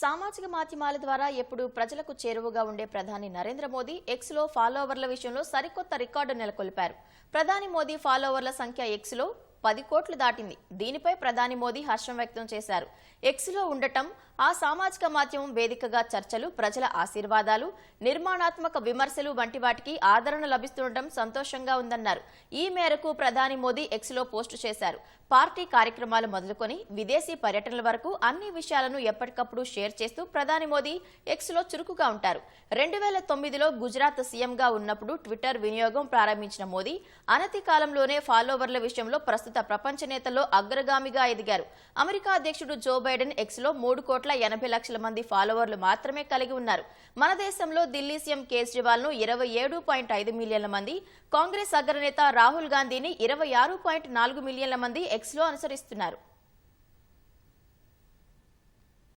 సామాజిక మాధ్యమాల ద్వారా ఎప్పుడు ప్రజలకు చేరువగా ఉండే ప్రధాని నరేంద్ర మోదీ ఎక్స్లో ఫాలోవర్ల విషయంలో సరికొత్త రికార్డు నెలకొల్పారు. ప్రధాని మోదీ ఫాలోవర్ల సంఖ్య ఎక్స్లో పది కోట్లు దాటింది. దీనిపై ప్రధాని మోదీ హర్షం వ్యక్తం చేశారు. ఎక్స్లో ఉండటం ఆ సామాజిక మాధ్యమం వేదికగా చర్చలు ప్రజల ఆశీర్వాదాలు నిర్మాణాత్మక విమర్శలు వంటి వాటికి ఆదరణ లభిస్తుండటం సంతోషంగా ఉందన్నారు. ఈ మేరకు ప్రధాని మోదీ ఎక్స్లో పోస్టు చేశారు. పార్టీ కార్యక్రమాలు మొదలుకొని విదేశీ పర్యటనల వరకు అన్ని విషయాలను ఎప్పటికప్పుడు షేర్ చేస్తూ ప్రధాని మోదీ ఎక్స్లో చురుకుగా ఉంటారు. రెండు వేల తొమ్మిదిలో గుజరాత్ సీఎంగా ఉన్నప్పుడు ట్విట్టర్ వినియోగం ప్రారంభించిన మోదీ అనతి కాలంలోనే ఫాలోవర్ల విషయంలో ప్రస్తుతం ప్రపంచ నేతల్లో అగ్రగామిగా ఎదిగారు. అమెరికా అధ్యక్షుడు జో బైడెన్ ఎక్స్లో మూడు కోట్ల ఎనభై లక్షల మంది ఫాలోవర్లు మాత్రమే కలిగి ఉన్నారు. మన దేశంలో ఢిల్లీ సీఎం కేజ్రీవాల్ను ఇరవై ఏడు పాయింట్ ఐదు మిలియన్ల మంది కాంగ్రెస్ అగ్రనేత రాహుల్ గాంధీని ఇరవై ఆరు పాయింట్ నాలుగు మిలియన్ల మంది ఎక్స్లో అనుసరిస్తున్నారు.